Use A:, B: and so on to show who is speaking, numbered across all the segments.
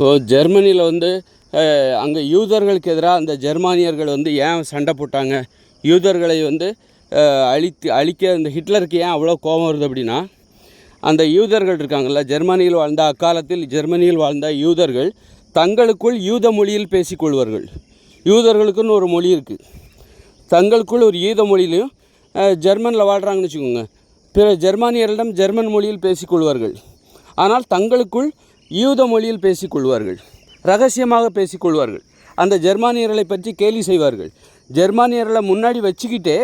A: இப்போது ஜெர்மனியில் வந்து அங்கே யூதர்களுக்கு எதிராக அந்த ஜெர்மானியர்கள் வந்து ஏன் சண்டை போட்டாங்க? யூதர்களை வந்து அழித்து அழிக்க இந்த ஹிட்லருக்கு ஏன் அவ்வளோ கோபம் வருது அப்படின்னா அந்த யூதர்கள் இருக்காங்கல்ல ஜெர்மனியில் வாழ்ந்த அக்காலத்தில் ஜெர்மனியில் வாழ்ந்த யூதர்கள் தங்களுக்குள் யூத மொழியில் பேசிக்கொள்வார்கள் யூதர்களுக்குன்னு ஒரு மொழி இருக்குது தங்களுக்குள் ஒரு யூத மொழியிலையும் ஜெர்மனில் வாழ்கிறாங்கன்னு வச்சுக்கோங்க. பிற ஜெர்மானியரிடம் ஜெர்மன் மொழியில் பேசிக்கொள்வார்கள் ஆனால் தங்களுக்குள் யூத மொழியில் பேசிக்கொள்வார்கள் ரகசியமாக பேசிக்கொள்வார்கள். அந்த ஜெர்மானியர்களை பற்றி கேலி செய்வார்கள். ஜெர்மானியர்களை முன்னாடி வச்சுக்கிட்டே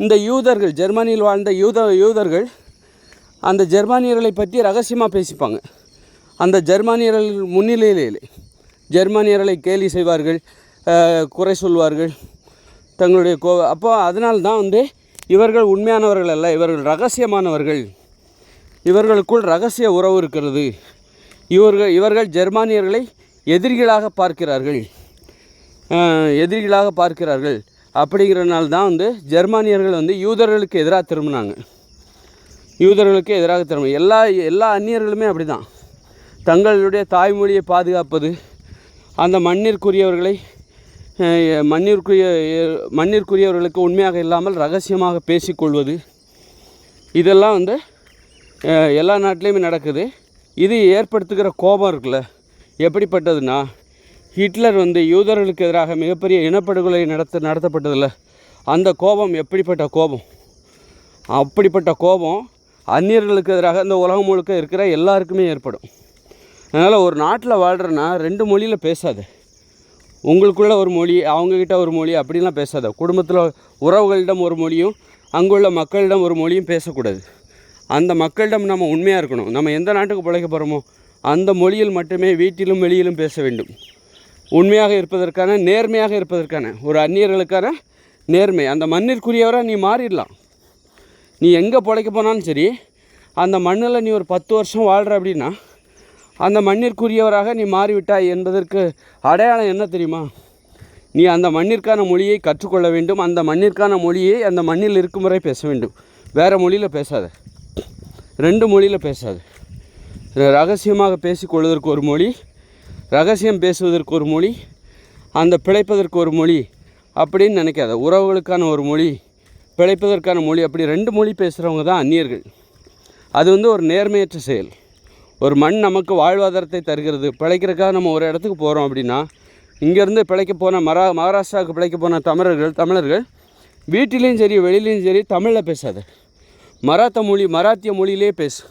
A: இந்த யூதர்கள் ஜெர்மனியில் வாழ்ந்த யூத யூதர்கள் அந்த ஜெர்மானியர்களை பற்றி ரகசியமாக பேசிப்பாங்க. அந்த ஜெர்மானியர்கள் முன்னிலையிலே ஜெர்மானியர்களை கேலி செய்வார்கள் குறை சொல்வார்கள் தங்களுடைய கோ அப்போ அதனால தான் வந்து இவர்கள் உண்மையானவர்கள் அல்ல இவர்கள் ரகசியமானவர்கள். இவர்களுக்குள் ரகசிய உறவு இருக்கிறது. இவர்கள் இவர்கள் ஜெர்மானியர்களை எதிரிகளாக பார்க்கிறார்கள். எதிரிகளாக பார்க்கிறார்கள். அப்படிங்கிறனால தான் வந்து ஜெர்மானியர்கள் வந்து யூதர்களுக்கு எதிராக திரும்பினாங்க. யூதர்களுக்கு எதிராக திரும்ப எல்லா எல்லா அந்நியர்களுமே அப்படி தான் தங்களுடைய தாய்மொழியை பாதுகாப்பது அந்த மண்ணிற்குரியவர்களை மண்ணிற்குரிய மண்ணிற்குரியவர்களுக்கு உண்மையாக இல்லாமல் ரகசியமாக பேசிக்கொள்வது இதெல்லாம் வந்து எல்லா நாட்டிலையுமே நடக்குது. இது ஏற்படுத்துகிற கோபம் இருக்குல்ல. எப்படிப்பட்டதுன்னா ஹிட்லர் வந்து யூதர்களுக்கு எதிராக மிகப்பெரிய இனப்படுகொலை நடத்த நடத்தப்பட்டதில்ல. அந்த கோபம் எப்படிப்பட்ட கோபம்? அப்படிப்பட்ட கோபம் அந்நியர்களுக்கு எதிராக இந்த உலகம் முழுக்க இருக்கிற எல்லாருக்குமே ஏற்படும். அதனால் ஒரு நாட்டில் வாழ்கிறேன்னா ரெண்டு மொழியில் பேசாது. உங்களுக்குள்ள ஒரு மொழி அவங்கக்கிட்ட ஒரு மொழி அப்படிலாம் பேசாத. குடும்பத்தில் உறவுகளிடம் ஒரு மொழியும் அங்குள்ள மக்களிடம் ஒரு மொழியும் பேசக்கூடாது. அந்த மக்களிடம் நம்ம உண்மையாக இருக்கணும். நம்ம எந்த நாட்டுக்கு பிழைக்க போகிறோமோ அந்த மொழியில் மட்டுமே வீட்டிலும் வெளியிலும் பேச வேண்டும். உண்மையாக இருப்பதற்கான நேர்மையாக இருப்பதற்கான ஒரு அந்நியர்களுக்கான நேர்மை. அந்த மண்ணிற்குரியவராக நீ மாறிடலாம். நீ எங்கே பிழைக்க போனாலும் சரி அந்த மண்ணில் நீ ஒரு பத்து வருஷம் வாழ்கிற அப்படின்னா அந்த மண்ணிற்குரியவராக நீ மாறிவிட்டாய் என்பதற்கு அடையாளம் என்ன தெரியுமா? நீ அந்த மண்ணிற்கான மொழியை கற்றுக்கொள்ள வேண்டும். அந்த மண்ணிற்கான மொழியை அந்த மண்ணில் இருக்கும் வரை பேச வேண்டும். வேறு மொழியில் பேசாத. ரெண்டு மொழியில் பேசாது. ரகசியமாக பேசிக்கொள்வதற்கு ஒரு மொழி ரகசியம் பேசுவதற்கு ஒரு மொழி அந்த பிழைப்பதற்கு ஒரு மொழி அப்படின்னு நினைக்காத. உறவுகளுக்கான ஒரு மொழி பிழைப்பதற்கான மொழி அப்படி ரெண்டு மொழி பேசுகிறவங்க தான் அந்நியர்கள். அது வந்து ஒரு நேர்மையற்ற செயல். ஒரு மண் நமக்கு வாழ்வாதாரத்தை தருகிறது. பிழைக்கிறதுக்காக நம்ம ஒரு இடத்துக்கு போகிறோம் அப்படின்னா இங்கேருந்து பிழைக்க போன மரா மகாராஷ்டிராவுக்கு பிழைக்க போன தமிழர்கள் தமிழர்கள் வீட்டிலையும் சரி வெளியிலையும் சரி தமிழில் பேசாது. மராத்த மொழி மராத்திய மொழியிலே பேசு.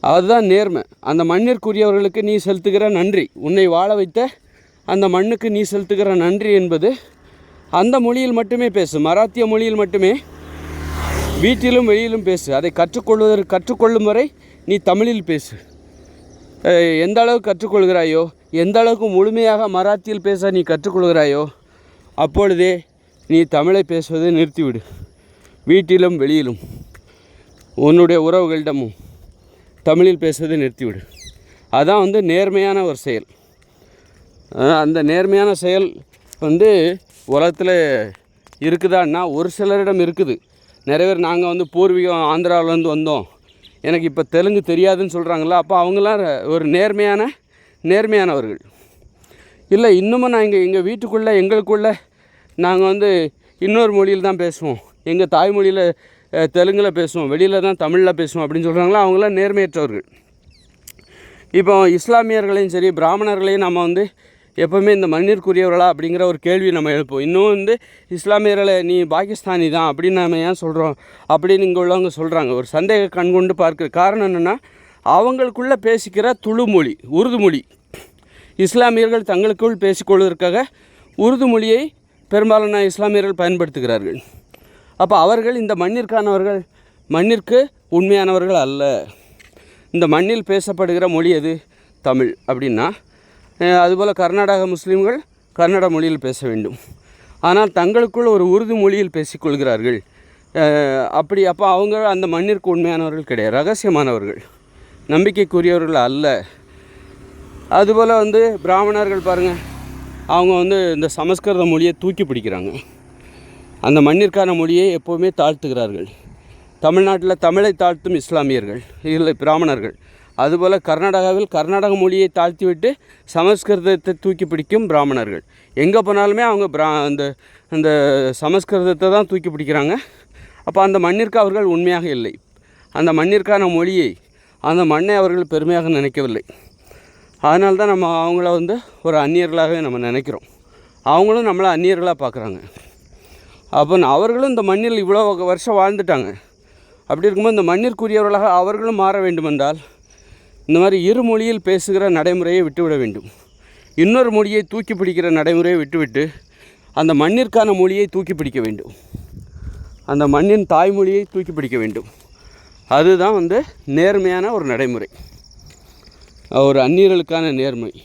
A: அதுதான் நேர்மை. அந்த மண்ணிற்குரியவர்களுக்கு நீ செலுத்துகிற நன்றி. உன்னை வாழ வைத்த அந்த மண்ணுக்கு நீ செலுத்துகிற நன்றி என்பது அந்த மொழியில் மட்டுமே பேசு. மராத்திய மொழியில் மட்டுமே வீட்டிலும் வெளியிலும் பேசு. அதை கற்றுக்கொள்வதற்கு கற்றுக்கொள்ளும் வரை நீ தமிழில் பேசு. எந்த அளவுக்கு கற்றுக்கொள்கிறாயோ எந்த அளவுக்கு முழுமையாக மராத்தியில் பேச நீ கற்றுக்கொள்கிறாயோ அப்பொழுதே நீ தமிழை பேசுவதை நிறுத்திவிடு. வீட்டிலும் வெளியிலும். உன்னுடைய உறவுகளிடமும் தமிழில் பேசுவதை நிறுத்திவிடு. அதான் வந்து நேர்மையான ஒரு செயல். அந்த நேர்மையான செயல் வந்து உலகத்தில் இருக்குதான்னா ஒரு சிலரிடம் இருக்குது. நிறைய பேர் நாங்கள் வந்து பூர்வீகம் ஆந்திராவிலேருந்து வந்தோம். எனக்கு இப்போ தெலுங்கு தெரியாதுன்னு சொல்கிறாங்களா அப்போ அவங்களாம் ஒரு நேர்மையான நேர்மையானவர்கள். இல்லை இன்னமும் நான் இங்கே எங்கள் வீட்டுக்குள்ளே எங்களுக்குள்ளே நாங்கள் வந்து இன்னொரு மொழியில் தான் பேசுவோம். எங்கள் தாய்மொழியில் தெலுங்கில் பேசுவோம் வெளியில் தான் தமிழில் பேசுவோம் அப்படின்னு சொல்கிறாங்களா அவங்களாம் நேர்மையற்றவர்கள். இப்போ இஸ்லாமியர்களையும் சரி பிராமணர்களையும் நம்ம வந்து எப்போவுமே இந்த மண்ணிற்குரியவர்களா அப்படிங்கிற ஒரு கேள்வி நம்ம எழுப்போம் இன்னும் வந்து இஸ்லாமியர்களை நீ பாகிஸ்தானி தான் அப்படின்னு நம்ம ஏன் சொல்கிறோம் அப்படின்னு இங்கே உள்ளவங்க சொல்கிறாங்க ஒரு சந்தேக கண் கொண்டு பார்க்குற காரணம் என்னென்னா அவங்களுக்குள்ளே பேசிக்கிற துளு மொழி உருது மொழி. இஸ்லாமியர்கள் தங்களுக்குள் பேசிக்கொள்வதற்காக உருது மொழியை பெரும்பாலான இஸ்லாமியர்கள் பயன்படுத்துகிறார்கள். அப்போ அவர்கள் இந்த மண்ணிற்கானவர்கள் மண்ணிற்கு உண்மையானவர்கள் அல்ல. இந்த மண்ணில் பேசப்படுகிற மொழி எது? தமிழ் அப்படின்னா அதுபோல் கர்நாடக முஸ்லீம்கள் கன்னட மொழியில் பேச வேண்டும். ஆனால் தங்களுக்குள் ஒரு உருது மொழியில் பேசிக்கொள்கிறார்கள் அப்படி அப்போ அவங்க அந்த மண்ணிற்கு உண்மையானவர்கள் கிடையாது ரகசியமானவர்கள். நம்பிக்கைக்குரியவர்கள் அல்ல. அதுபோல் வந்து பிராமணர்கள் பாருங்கள் அவங்க வந்து இந்த சமஸ்கிருத மொழியை தூக்கி பிடிக்கிறாங்க. அந்த மண்ணிற்கான மொழியை எப்போவுமே தாழ்த்துகிறார்கள். தமிழ்நாட்டில் தமிழை தாழ்த்தும் இஸ்லாமியர்கள் இல்லை பிராமணர்கள். அதுபோல் கர்நாடகாவில் கர்நாடக மொழியை தாழ்த்திவிட்டு சமஸ்கிருதத்தை தூக்கி பிடிக்கும் பிராமணர்கள். எங்கே போனாலுமே அவங்க பிரா அந்த அந்த சமஸ்கிருதத்தை தான் தூக்கி பிடிக்கிறாங்க. அப்போ அந்த மண்ணிற்கு அவர்கள் உண்மையாக இல்லை. அந்த மண்ணிற்கான மொழியை அந்த மண்ணை அவர்கள் பெருமையாக நினைக்கவில்லை. அதனால தான் நம்ம அவங்கள வந்து ஒரு அந்நியர்களாகவே நம்ம நினைக்கிறோம். அவங்களும் நம்மளை அந்நியர்களாக பார்க்குறாங்க. அப்போ அவர்களும் இந்த மண்ணில் இவ்வளோ வருஷம் வாழ்ந்துட்டாங்க. அப்படி இருக்கும்போது இந்த மண்ணிற்குரியவர்களாக அவர்களும் மாற வேண்டுமென்றால் இந்த மாதிரி இரு மொழியில் பேசுகிற நடைமுறையை விட்டுவிட வேண்டும். இன்னொரு மொழியை தூக்கி பிடிக்கிற நடைமுறையை விட்டுவிட்டு அந்த மண்ணிற்கான மொழியை தூக்கி பிடிக்க வேண்டும். அந்த மண்ணின் தாய்மொழியை தூக்கி பிடிக்க வேண்டும். அதுதான் வந்து நேர்மையான ஒரு நடைமுறை. ஒரு அந்நியர்களுக்கான நேர்மை.